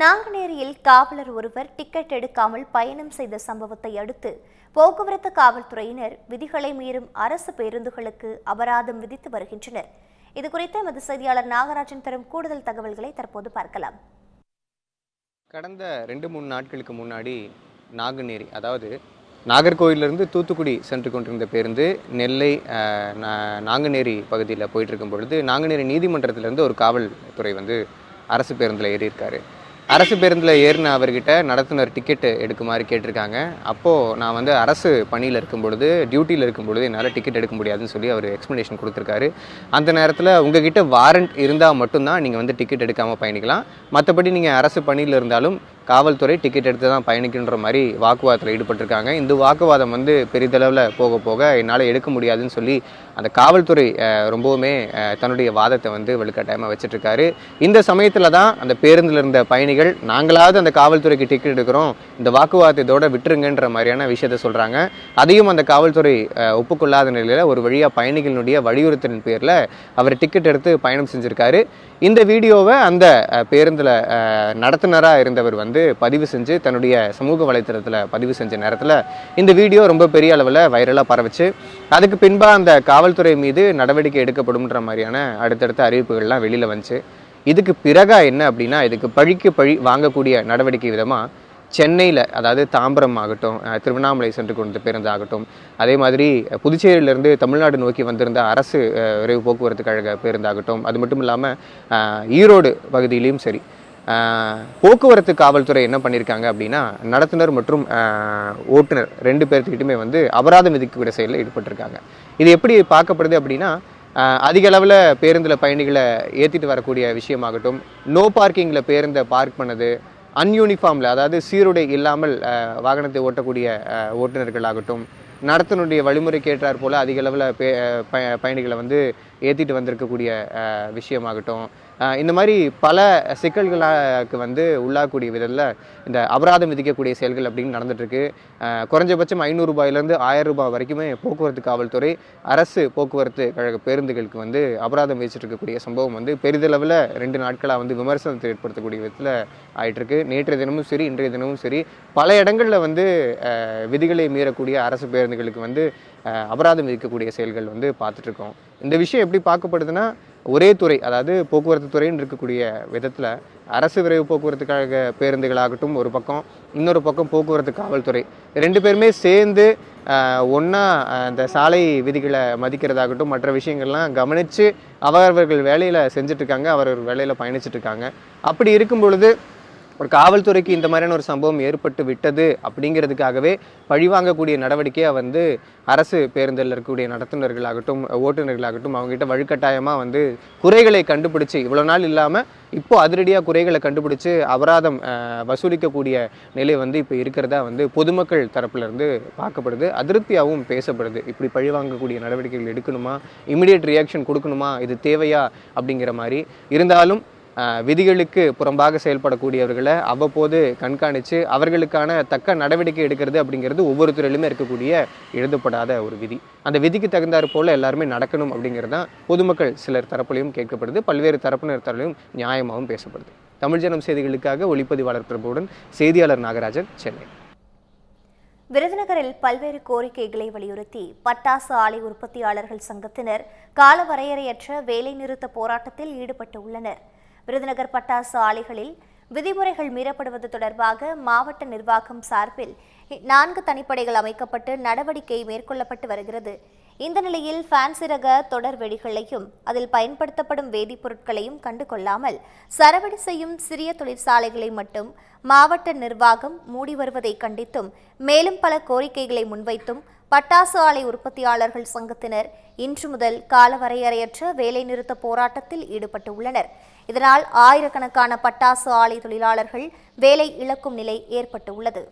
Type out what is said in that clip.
நாங்குநேரியில் காவலர் ஒருவர் டிக்கெட் எடுக்காமல் பயணம் செய்த சம்பவத்தை அடுத்து போக்குவரத்து காவல்துறையினர் விதிகளை மீறும் அரசு பேருந்துகளுக்கு அபராதம் விதித்து வருகின்றனர். இதுகுறித்து எமது செய்தியாளர் நாகராஜன் தரும் கூடுதல் தகவல்களை தற்போது பார்க்கலாம். கடந்த ரெண்டு மூணு நாட்களுக்கு முன்னாடி நாங்குநேரி அதாவது நாகர்கோவிலிருந்து தூத்துக்குடி சென்று கொண்டிருந்த பேருந்து நெல்லை நாங்குநேரி பகுதியில் போயிட்டு இருக்கும் பொழுது நாங்குநேரி நீதிமன்றத்திலேருந்து ஒரு காவல்துறை வந்து அரசு பேருந்தில் ஏறியிருக்காரு. அரசு பேருந்தில் ஏறின அவர்கிட்ட நடத்துனர் டிக்கெட் எடுக்குமாறு கேட்டிருக்காங்க. அப்போது நான் வந்து அரசு பணியில் இருக்கும் பொழுது டியூட்டியில் இருக்கும் பொழுது என்னால் டிக்கெட் எடுக்க முடியாதுன்னு சொல்லி அவர் எக்ஸ்ப்ளனேஷன் கொடுத்துருக்காரு. அந்த நேரத்தில் உங்ககிட்ட வாரண்ட் இருந்தால் மட்டும்தான் நீங்கள் வந்து டிக்கெட் எடுக்காமல் பயணிக்கலாம். மற்றபடி நீங்கள் அரசு பணியில் இருந்தாலும் காவல்துறை டிக்கெட் எடுத்து தான் பயணிக்கின்ற மாதிரி வாக்குவாதத்தில் ஈடுபட்டிருக்காங்க. இந்த வாக்குவாதம் வந்து பெரிதளவில் போக போக என்னால் எடுக்க முடியாதுன்னு சொல்லி அந்த காவல்துறை ரொம்பவுமே தன்னுடைய வாதத்தை வந்து வலுக்கட்டாயமாக வச்சுட்ருக்காரு. இந்த சமயத்தில் தான் அந்த பேருந்தில் இருந்த பயணி பயணிகள் நாங்களாவது அந்த காவல்துறைக்கு டிக்கெட் எடுக்கிறோம். இந்த வாக்குவாதத்தோட விட்டுருங்கன்ற மாதிரியான விஷயத்த சொல்கிறாங்க அதையும் அந்த காவல்துறை ஒப்புக்கொள்ளாத நிலையில் ஒரு வழியாக பயணிகளினுடைய வலியுறுத்தலின் பேரில் அவர் டிக்கெட் எடுத்து பயணம் செஞ்சுருக்காரு. இந்த வீடியோவை அந்த பேருந்தில் நடத்துனராக இருந்தவர் வந்து பதிவு செஞ்சு தன்னுடைய சமூக வலைத்தளத்தில் பதிவு செஞ்ச நேரத்தில் இந்த வீடியோ ரொம்ப பெரிய அளவில் வைரலாக பரவிச்சு. அதுக்கு பின்பாக அந்த காவல்துறை மீது நடவடிக்கை எடுக்கப்படும்ன்ற மாதிரியான அடுத்தடுத்த அறிவிப்புகள்லாம் வெளியில் வந்துச்சு. இதுக்கு பிறகா என்ன அப்படின்னா இதுக்கு பழிக்கு பழி வாங்கக்கூடிய நடவடிக்கை விதமாக சென்னையில் அதாவது தாம்பரம் ஆகட்டும் திருவண்ணாமலை சென்று கொண்ட பேருந்து ஆகட்டும் அதே மாதிரி புதுச்சேரியிலேருந்து தமிழ்நாடு நோக்கி வந்திருந்த அரசு விரைவு போக்குவரத்து கழக பேருந்தாகட்டும் அது மட்டும் இல்லாமல் ஈரோடு பகுதியிலையும் சரி போக்குவரத்து காவல்துறை என்ன பண்ணியிருக்காங்க அப்படின்னா நடத்துனர் மற்றும் ஓட்டுநர் ரெண்டு பேர்த்துக்கிட்டுமே வந்து அபராதம் விதிக்கக்கூடிய செயலில் ஈடுபட்டிருக்காங்க. இது எப்படி பார்க்கப்படுது அப்படின்னா அதிக அளவில் பேருந்தில் பயணிகளை ஏற்றிட்டு வரக்கூடிய விஷயமாகட்டும் நோ பார்க்கிங்கில் பேருந்தை பார்க் பண்ணது அன்யூனிஃபார்மில் அதாவது சீருடை இல்லாமல் வாகனத்தை ஓட்டக்கூடிய ஓட்டுநர்கள் ஓட்டுநர்களாகட்டும் நடத்தினுடைய வழிமுறைக்கு ஏற்றாற் போல் அதிக அளவில் பே பயணிகளை வந்து ஏற்றிட்டு வந்திருக்கக்கூடிய விஷயமாகட்டும். இந்த மாதிரி பல சிக்கல்களுக்கு வந்து உள்ளாகக்கூடிய விதத்தில் இந்த அபராதம் விதிக்கக்கூடிய செயல்கள் அப்படின்னு நடந்துட்டுருக்கு. குறைஞ்சபட்சம் ஐநூறுரூபாயிலேருந்து ஆயிரம் ரூபாய் வரைக்குமே போக்குவரத்து காவல்துறை அரசு போக்குவரத்து கழக பேருந்துகளுக்கு வந்து அபராதம் விதிச்சிட்டு இருக்கக்கூடிய சம்பவம் வந்து பெரிதளவில் ரெண்டு நாட்களாக வந்து விமர்சனத்தை ஏற்படுத்தக்கூடிய விதத்தில் ஆயிட்டிருக்கு. நேற்றைய தினமும் சரி இன்றைய தினமும் சரி பல இடங்களில் வந்து விதிகளை மீறக்கூடிய அரசு பேருந்துகளுக்கு வந்து அபராதம் விதிக்கக்கூடிய செயல்கள் வந்து பார்த்துட்ருக்கோம். இந்த விஷயம் எப்படி பார்க்கப்படுதுன்னா ஒரே துறை அதாவது போக்குவரத்து துறைன்னு இருக்கக்கூடிய விதத்தில் அரசு விரைவு போக்குவரத்து கழக பேருந்துகளாகட்டும் ஒரு பக்கம் இன்னொரு பக்கம் போக்குவரத்து காவல்துறை. ரெண்டு பேருமே சேர்ந்து ஒன்றா அந்த சாலை விதிகளை மதிக்கிறதாகட்டும் மற்ற விஷயங்கள்லாம் கவனித்து அவரவர்கள் வேலையில் செஞ்சிட்ருக்காங்க அவரவர் வேலையில் பயணிச்சிட்ருக்காங்க. அப்படி இருக்கும் பொழுது ஒரு காவல்துறைக்கு இந்த மாதிரியான ஒரு சம்பவம் ஏற்பட்டு விட்டது அப்படிங்கிறதுக்காகவே பழிவாங்கக்கூடிய நடவடிக்கையை வந்து அரசு பேருந்தில் இருக்கக்கூடிய நடத்துனர்களாகட்டும் ஓட்டுநர்களாகட்டும் அவங்ககிட்ட வழுக்கட்டாயமாக வந்து குறைகளை கண்டுபிடிச்சு இவ்வளோ நாள் இல்லாமல் இப்போ அதிரடியாக குறைகளை கண்டுபிடிச்சு அபராதம் வசூலிக்கக்கூடிய நிலை வந்து இப்போ இருக்கிறதா வந்து பொதுமக்கள் தரப்புலருந்து பார்க்கப்படுது. அதிருப்தியாகவும் பேசப்படுது. இப்படி பழிவாங்கக்கூடிய நடவடிக்கைகள் எடுக்கணுமா? இமிடியேட் ரியாக்ஷன் கொடுக்கணுமா? இது தேவையா? அப்படிங்கிற மாதிரி. இருந்தாலும் விதிகளுக்கு புறம்பாக செயல்படக்கூடியவர்களை அவ்வப்போது கண்காணித்து அவர்களுக்கான தக்க நடவடிக்கை எடுக்கிறது அப்படிங்கிறது ஒவ்வொரு துறையிலுமே இருக்கக்கூடிய எழுதப்படாத ஒரு விதி. அந்த விதிக்கு தகுந்தாறு போல் எல்லாருமே நடக்கணும் அப்படிங்கிறது தான் பொதுமக்கள் சிலர் தரப்புலையும் கேட்கப்படுது. பல்வேறு தரப்பினர் தரப்பிலையும் நியாயமாகவும் பேசப்படுது. தமிழ் ஜனம் செய்திகளுக்காக ஒளிப்பதிவாளர் பிரபுடன் செய்தியாளர் நாகராஜன் சென்னை. விருதுநகரில் பல்வேறு கோரிக்கைகளை வலியுறுத்தி பட்டாசு ஆலை உற்பத்தியாளர்கள் சங்கத்தினர் காலவரையறையற்ற வேலைநிறுத்த போராட்டத்தில் ஈடுபட்டு உள்ளனர் விருதுநகர் பட்டாசு ஆலைகளில் விதிமுறைகள் மீறப்படுவது தொடர்பாக மாவட்ட நிர்வாகம் சார்பில் நான்கு தனிப்படைகள் அமைக்கப்பட்டு நடவடிக்கை மேற்கொள்ளப்பட்டு வருகிறது. இந்த நிலையில் ஃபேன்சி ரக தொடர் வெடிகளையும் அதில் பயன்படுத்தப்படும் வேதிப்பொருட்களையும் கண்டு கொள்ளாமல் சரவடி செய்யும் சிறிய தொழிற்சாலைகளை மட்டும் மாவட்ட நிர்வாகம் மூடி வருவதை கண்டித்தும் மேலும் பல கோரிக்கைகளை முன்வைத்தும் பட்டாசு ஆலை உற்பத்தியாளர்கள் சங்கத்தினர் இன்று முதல் காலவரையறையற்ற வேலைநிறுத்த போராட்டத்தில் ஈடுபட்டு உள்ளனர் இதனால் ஆயிரக்கணக்கான பட்டாசு ஆலை தொழிலாளர்கள் வேலை இழக்கும் நிலை ஏற்பட்டு உள்ளது